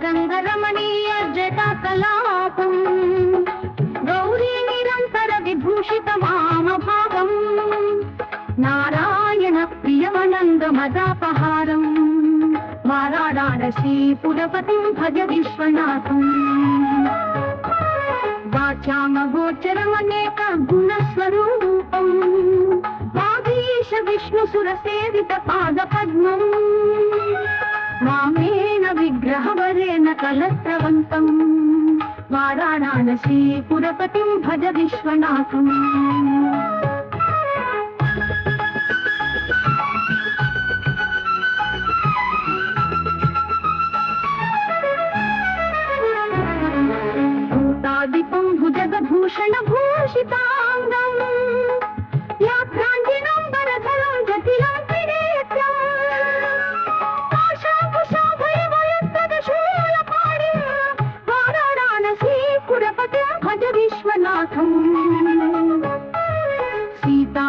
रङ्गमणीयर्जत गौरी निरन्तर विभूषित मामभावम् नारायणप्रियमनन्द मदापहारम् वाराडासी पुरपतिं भज विश्वनाथम् वाचामगोचरमनेक गुणस्वरूपम् बाभीश विष्णुसुरसेवित पादपद्मम् कलत्रवन्तम् वाराणानसी पुरपतिम् भज विश्वनाथम्।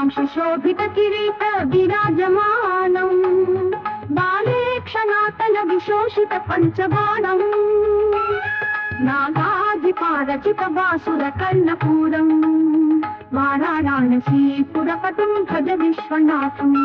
नीलां सुशोभितकिरीट विराजमानम् बाले क्षणातन विशोषित पञ्चबाणम् नागाधिपारचित वासुरकर्णपुरम् वाराणसीपुरपटुं भज विश्वनाथम्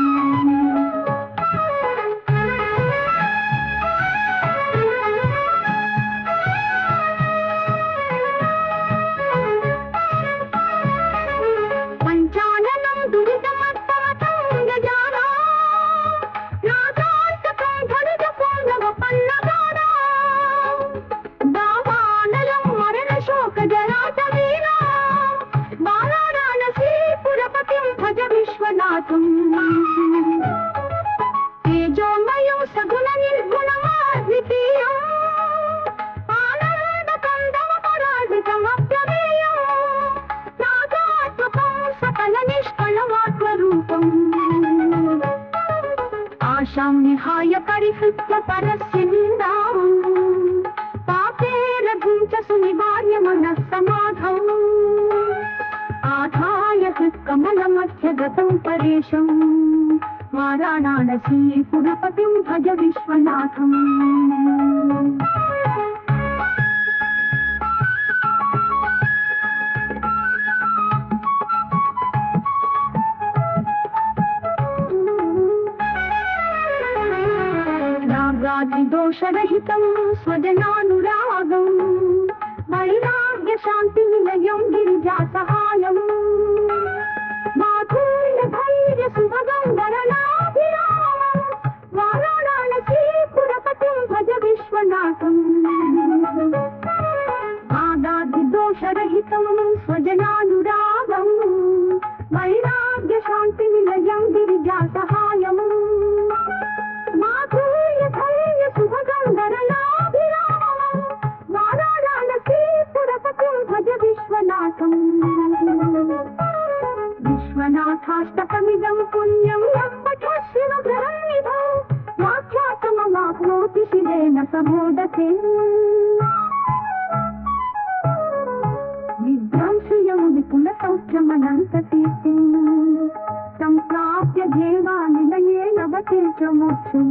ఆశాం నిహాయ పరిహృత్య పరస్య నిందాం పాపే రఘుం చ సునివార్య మనః సమాధౌ ఆధాయ గతం పరేశం. వారాణసీ పురపతిం భజ విశ్వనాథం. రాగాదిదోషరహితం స్వజనానురాగం వైరాగ్య శాంతి నిలయం గిరిజా సహాయం. మాధుర్య ధైర్య సుభగం వరణాభిరామం వారాణసీ పురపతిం భజ విశ్వనాథం. ఆదాదిదోషరహితం స్వజనానురాగం వైరాగ్య శాంతి నిలయం గిరిజా సహాయం. విశ్వనాథాష్టకమిదం పుణ్యం యంపఠశివధరం నిధౌ వాఖ్యాతమమాప్నోతి శివేన సమోదతే విధ్వంసయం విపుల సౌఖ్యమనంత కీర్తిం సంప్రాప్య దేవానిలయే లభతే చ మోక్షం